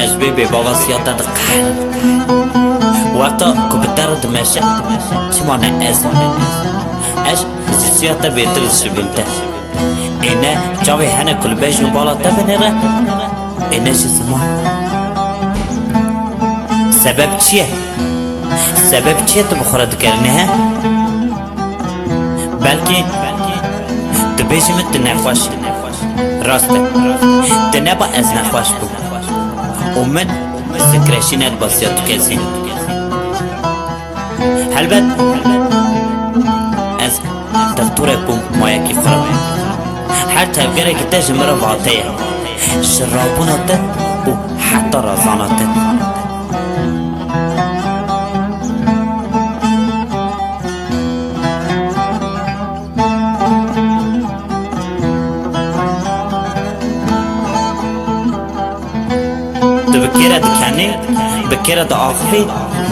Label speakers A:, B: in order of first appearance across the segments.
A: اجبه به بابا سیاده ده قهر وقتا که به در دمشه چی مانه از اش سیاده بیتر شبیلده اینه جاوی هنه کل بیشو بالا تبنیره اینه چی زمان سبب چیه؟ سبب چیه تو بخوره دکرنه ها؟ بلکه تو بیشی من تو نخوش راسته تو نبا از نخوش بو ومن السكريشنات بسيط هل بد؟ از دكتورة بوم مايا كفرة حتى بغيرك تاج مرفعة تايا شرابونا تا وحتى راسي بکیره دکنی بکیره دا آخری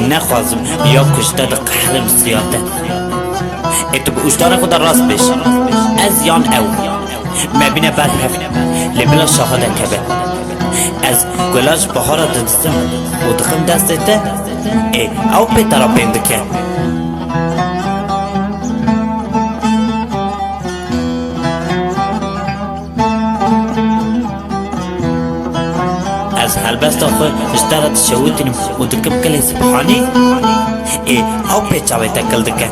A: نخوازم. یا کشته دا قهرم سیاته ای تو به اشتان خود راست بش. از یان او. مبینه بر هف لبلا شاهده کبه. از گلاش بهارا دستم. و دخم دسته ای او پی ترا پیندکه البس البس أخوي اشتغلت شوتني ودكب كلي سبحاني إيه آو بيتشاوي تاكل دكا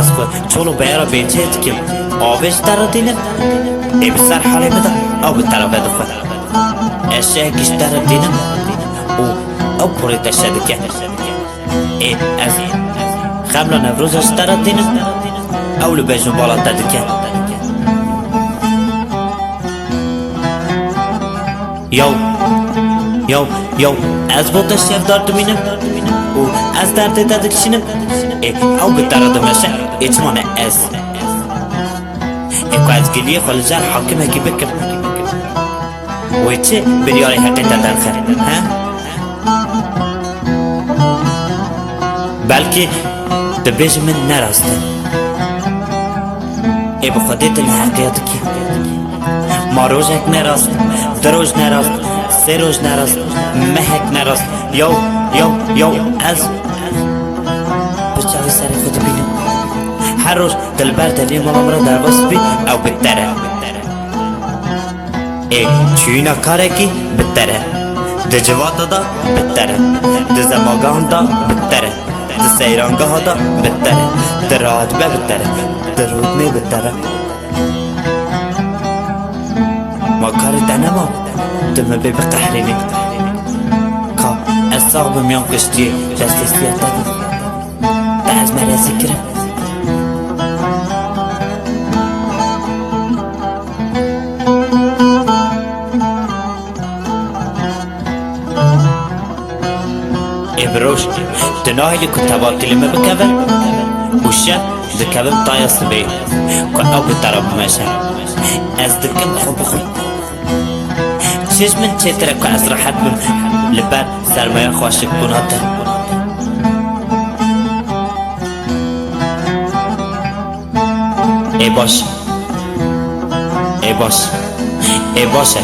A: اسكو تشولو بيرا بيتشيت كيم أو بيش تردين إيه بسار حالي بدا آو بتعرف هذا فا اشياء كيش تردين أو آو بوري تشادك إيه ازي خملة نفروز اشتردين آو لبيجنو بالا تدكا Yo. یو یو از دار دمینم او از درد دادکشینم ای او به درد مشه اچمانه از ای که از گلیه خالجار حاکمه کی بکم وی چه بریاری حقیقت در ها بلکه دبیج من نراسته ای بخودت الحقیقت کی ما روزک نراست دروز نراست سه روز مهک نراست. یو یو یو از. بچاوی سر خود بینم هر روز دلبر دلی مامام را در بی. او بتره ای چینا کاره کی؟ بتره د جوات دا بتره د زماگان دا؟ بتره د سیرانگاه دا؟ بتره د رادبه بتره د رودمه بتره Demain bébé t'as l'aimé Quand elle sort me m'y enquêter La sessie à ta T'as mal à s'écrire امروش تناهي لي كنت هبا كلمة بكبر وشا دكبم طايا صبي كو أو بطرب ماشا از دكم خو بخوي سرمایه خواشک بناته ای باش. ای باش. ای باشه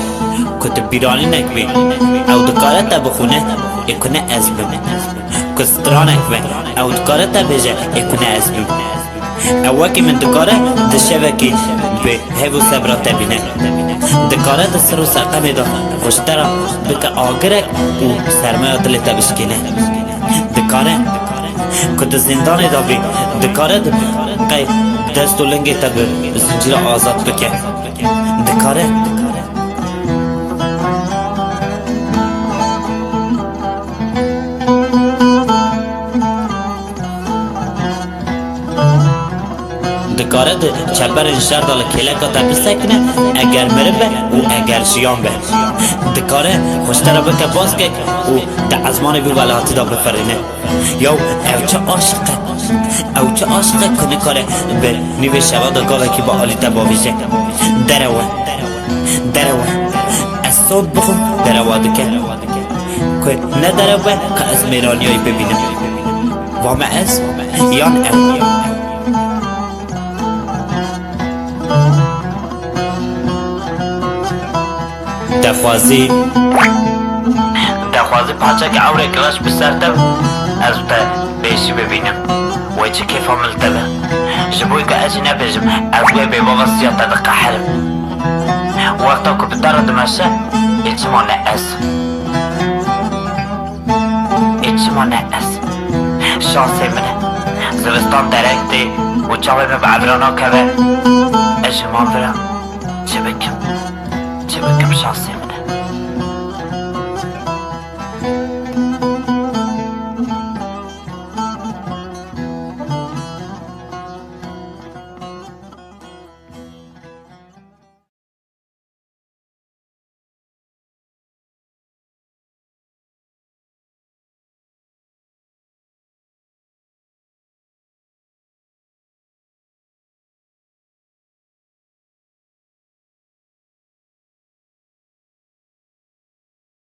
A: کت بیرانی نکبی او دکاره تا بخونه ای کنه از بم. کستران اکبه او دکاره تا بجه ای کنه از بم. او bê hev û sebra te bîne dikare di sir û sertemê de xweştera bike agirek û sermaya dilê te bişkêne dikare ku tu zindanê da bî dikare di qey dest û te bi zincîra azad bike. Dikare دکاره ده چپر انشار دال کله که تبسته کنه اگر مره به و اگر شیان به دکاره خوشتره بکه باز که و ده ازمان بی ولاتی دا بفرینه یا او چه عاشقه او چه عاشقه کنه کاره به نیوه شوا دا گاوه که با آلی تباویشه دروه دروه از صوت بخون دروه دکه که نه دروه که از میرانیایی ببینم وامه از یان او دخوازی دخوازی پاچه که اوره کلاش بسرته از تا بیشی ببینم وی چه کیف عمل تبه جبوی که اجی نبیجم از وی بی بابا سیاتا دقحرم وقتا که بدار دمشه ایچ ما نعس ایچ ما نعس شانسی منه زمستان درکتی و چاوی به بعبرانا که اجمان برم چه بکم چه بکم شانسی